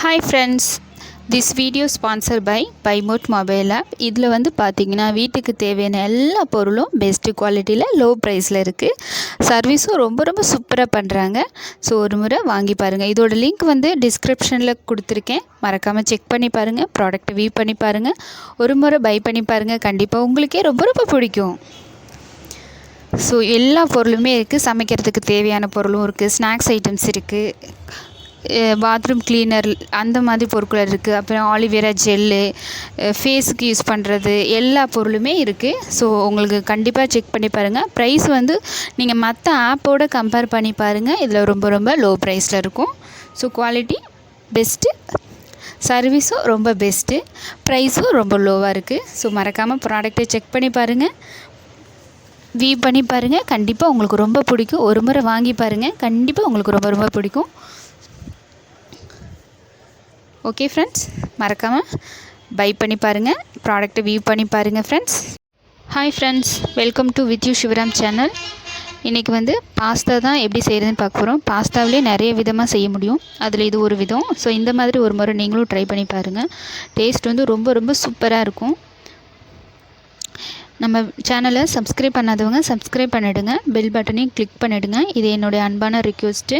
Hi friends this video sponsor by பைமோட் mobile app இதில் வந்து பார்த்தீங்கன்னா வீட்டுக்கு தேவையான எல்லா பொருளும் பெஸ்ட்டு குவாலிட்டியில் லோ ப்ரைஸில் இருக்குது சர்வீஸும் ரொம்ப ரொம்ப சூப்பராக பண்ணுறாங்க ஸோ ஒரு முறை வாங்கி பாருங்கள் இதோட லிங்க் வந்து டிஸ்கிரிப்ஷனில் கொடுத்துருக்கேன். மறக்காமல் செக் பண்ணி பாருங்கள் ப்ராடக்ட்டை வியூ பண்ணி பாருங்கள் ஒரு முறை பை பண்ணி பாருங்கள் கண்டிப்பாக உங்களுக்கே ரொம்ப ரொம்ப பிடிக்கும். ஸோ எல்லா பொருளுமே இருக்குது சமைக்கிறதுக்கு தேவையான பொருளும் இருக்குது ஸ்நாக்ஸ் ஐட்டம்ஸ் இருக்குது பாத்ரூம் கிளீனர் அந்த மாதிரி பொருட்கள் இருக்குது அப்புறம் ஆலிவேரா ஜெல்லு ஃபேஸுக்கு யூஸ் பண்ணுறது எல்லா பொருளுமே இருக்குது ஸோ உங்களுக்கு கண்டிப்பாக செக் பண்ணி பாருங்கள் ப்ரைஸ் வந்து நீங்கள் மற்ற ஆப்போடு கம்பேர் பண்ணி பாருங்கள் இதில் ரொம்ப ரொம்ப லோ ப்ரைஸில் இருக்கும். ஸோ குவாலிட்டி பெஸ்ட்டு சர்வீஸும் ரொம்ப பெஸ்ட்டு ப்ரைஸும் ரொம்ப லோவாக இருக்குது ஸோ மறக்காமல் ப்ராடக்ட்டை செக் பண்ணி பாருங்கள் வியூ பண்ணி பாருங்கள் கண்டிப்பாக உங்களுக்கு ரொம்ப பிடிக்கும். ஒரு முறை வாங்கி பாருங்கள் கண்டிப்பாக உங்களுக்கு ரொம்ப ரொம்ப பிடிக்கும். ஓகே ஃப்ரெண்ட்ஸ் மறக்காமல் பை பண்ணி பாருங்கள் ப்ராடக்ட்டை வியூ பண்ணி பாருங்கள் friends hi friends welcome to with you Sivaram channel இன்றைக்கி வந்து பாஸ்தா தான் எப்படி செய்கிறதுன்னு பார்க்க போகிறோம் பாஸ்தாவிலே நிறைய விதமாக செய்ய முடியும். அதில் இது ஒரு விதம். ஸோ இந்த மாதிரி ஒரு முறை நீங்களும் ட்ரை பண்ணி பாருங்கள் டேஸ்ட் வந்து ரொம்ப ரொம்ப சூப்பராக இருக்கும். நம்ம சேனலை சப்ஸ்கிரைப் பண்ணாதவங்க சப்ஸ்கிரைப் பண்ணிவிடுங்க பெல் பட்டனையும் கிளிக் பண்ணிவிடுங்க இது என்னுடைய அன்பான ரிக்வெஸ்ட்டு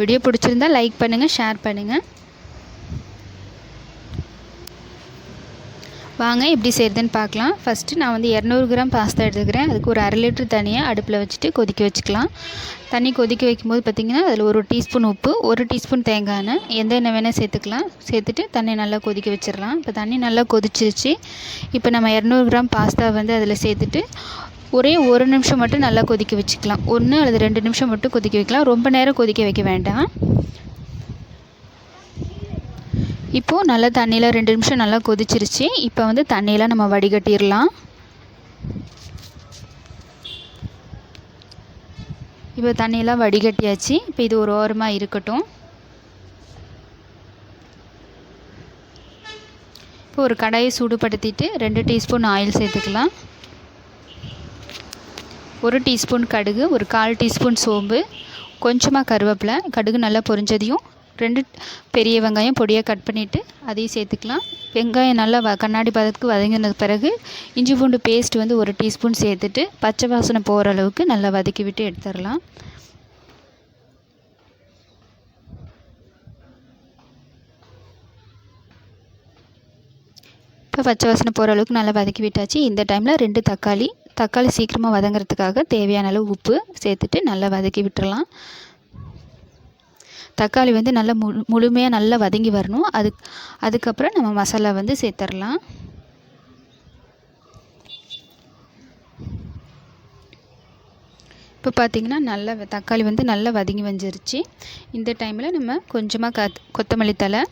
வீடியோ பிடிச்சிருந்தா லைக் பண்ணுங்கள் ஷேர் பண்ணுங்கள் வாங்க எப்படி செய்கிறதுன்னு பார்க்கலாம். ஃபஸ்ட்டு நான் வந்து இரநூறு கிராம் பாஸ்தா எடுத்துக்கிறேன். அதுக்கு ஒரு அரை லிட்டர் தனியாக அடுப்பில் வச்சுட்டு கொதிக்க வச்சுக்கலாம். தண்ணி கொதிக்க வைக்கும்போது பார்த்திங்கன்னா அதில் ஒரு டீஸ்பூன் உப்பு ஒரு டீஸ்பூன் தேங்காய் எண்ணெய் எந்த எண்ணெய் வேணால் சேர்த்துக்கலாம். சேர்த்துட்டு தண்ணி நல்லா கொதிக்க வச்சிடலாம். இப்போ தண்ணி நல்லா கொதிச்சிருச்சு. இப்போ நம்ம இரநூறு கிராம் பாஸ்தா வந்து அதில் சேர்த்துட்டு ஒரே ஒரு நிமிஷம் மட்டும் நல்லா கொதிக்க வச்சுக்கலாம். ஒன்று அல்லது ரெண்டு நிமிஷம் மட்டும் கொதிக்க வைக்கலாம். ரொம்ப நேரம் கொதிக்க வைக்க வேண்டாம். இப்போது நல்லா தண்ணியில் ரெண்டு நிமிஷம் நல்லா கொதிச்சிருச்சு. இப்போ வந்து தண்ணியெலாம் நம்ம வடிகட்டிடலாம். இப்போ தண்ணியெல்லாம் வடிகட்டியாச்சு. இப்போ இது ஒரு ஓரமாக இருக்கட்டும். இப்போ ஒரு கடாயை சூடுபடுத்திட்டு ரெண்டு டீஸ்பூன் ஆயில் சேர்த்துக்கலாம். ஒரு டீஸ்பூன் கடுகு ஒரு கால் டீஸ்பூன் சோம்பு கொஞ்சமாக கருவேப்பிலை கடுகு நல்லா பொரிஞ்சதையும் ரெண்டு பெரிய வெங்காயம் பொடியாக கட் பண்ணிவிட்டு அதையும் சேர்த்துக்கலாம். வெங்காயம் நல்லா வ கண்ணாடி பதத்துக்கு வதங்கின பிறகு இஞ்சி பூண்டு பேஸ்ட் வந்து ஒரு டீஸ்பூன் சேர்த்துட்டு பச்சை வாசனை போகிற அளவுக்கு நல்லா வதக்கி விட்டு எடுத்துடலாம். இப்போ பச்சை வாசனை போகிற அளவுக்கு நல்லா வதக்கி விட்டாச்சு. இந்த டைமில் ரெண்டு தக்காளி. தக்காளி சீக்கிரமாக வதங்கிறதுக்காக தேவையான அளவு உப்பு சேர்த்துட்டு நல்லா வதக்கி விட்டுறலாம். தக்காளி வந்து நல்லா முழு முழுமையாக நல்லா வதங்கி வரணும். அது அதுக்கப்புறம் நம்ம மசாலா வந்து சேர்த்துடலாம் இப்போ பார்த்திங்கன்னா நல்லா தக்காளி வந்து நல்லா வதங்கி வந்துருச்சு. இந்த டைமில் நம்ம கொஞ்சமாக க கொத்தமல்லி தலை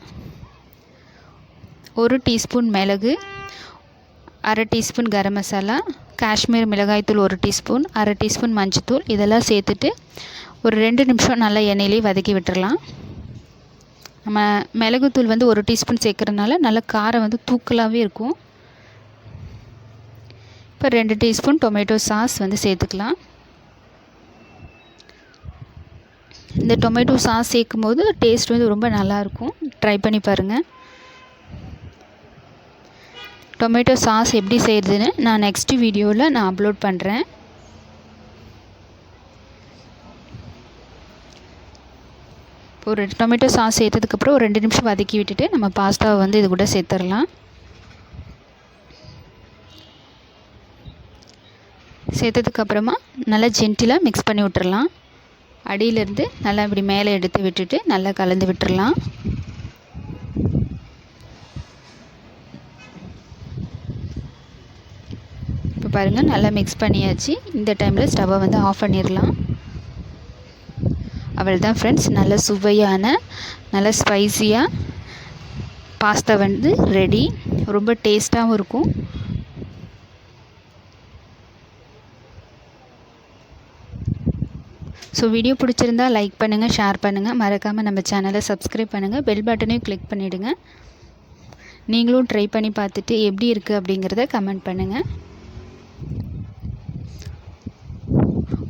ஒரு டீஸ்பூன் மிளகு அரை டீஸ்பூன் கரம் மசாலா காஷ்மீர் மிளகாய்த்தூள் ஒரு டீஸ்பூன் அரை டீஸ்பூன் மஞ்சத்தூள் இதெல்லாம் சேர்த்துட்டு ஒரு ரெண்டு நிமிஷம் நல்லா எண்ணெயிலே வதக்கி விட்டுறலாம். நம்ம மிளகுத்தூள் வந்து ஒரு டீஸ்பூன் சேர்க்குறதுனால நல்ல காரம் வந்து தூக்கலாகவே இருக்கும். இப்போ ரெண்டு டீஸ்பூன் டொமேட்டோ சாஸ் வந்து சேர்த்துக்கலாம். இந்த டொமேட்டோ சாஸ் சேர்க்கும் போது டேஸ்ட் வந்து ரொம்ப நல்லாயிருக்கும் ட்ரை பண்ணி பாருங்கள் டொமேட்டோ சாஸ் எப்படி செய்கிறதுன்னு நான் நெக்ஸ்ட் வீடியோவில் நான் அப்லோட் பண்ணுறேன் இப்போ ஒரு டொமேட்டோ சாஸ் சேர்த்ததுக்கப்புறம் ஒரு ரெண்டு நிமிஷம் வதக்கி விட்டுட்டு நம்ம பாஸ்தாவை வந்து இது கூட சேர்த்துடலாம். சேர்த்ததுக்கப்புறமா நல்லா ஜென்டிலாக மிக்ஸ் பண்ணி விட்டுறலாம். அடியிலேருந்து நல்லா இப்படி மேலே எடுத்து விட்டுட்டு நல்லா கலந்து விட்டுறலாம். பாருங்கள் நல்லா மிக்ஸ் பண்ணியாச்சு. இந்த டைமில் ஸ்டவ்வை வந்து ஆஃப் பண்ணிடலாம் அவள் தான் ஃப்ரெண்ட்ஸ் நல்ல சுவையான நல்ல ஸ்பைஸியாக பாஸ்தா வந்து ரெடி ரொம்ப டேஸ்ட்டாகவும் இருக்கும். ஸோ வீடியோ பிடிச்சிருந்தா லைக் பண்ணுங்கள் ஷேர் பண்ணுங்கள் மறக்காமல் நம்ம சேனலை சப்ஸ்கிரைப் பண்ணுங்கள் பெல் பட்டனையும் கிளிக் பண்ணிவிடுங்க நீங்களும் ட்ரை பண்ணி பார்த்துட்டு எப்படி இருக்குது அப்படிங்கிறத கமெண்ட் பண்ணுங்கள்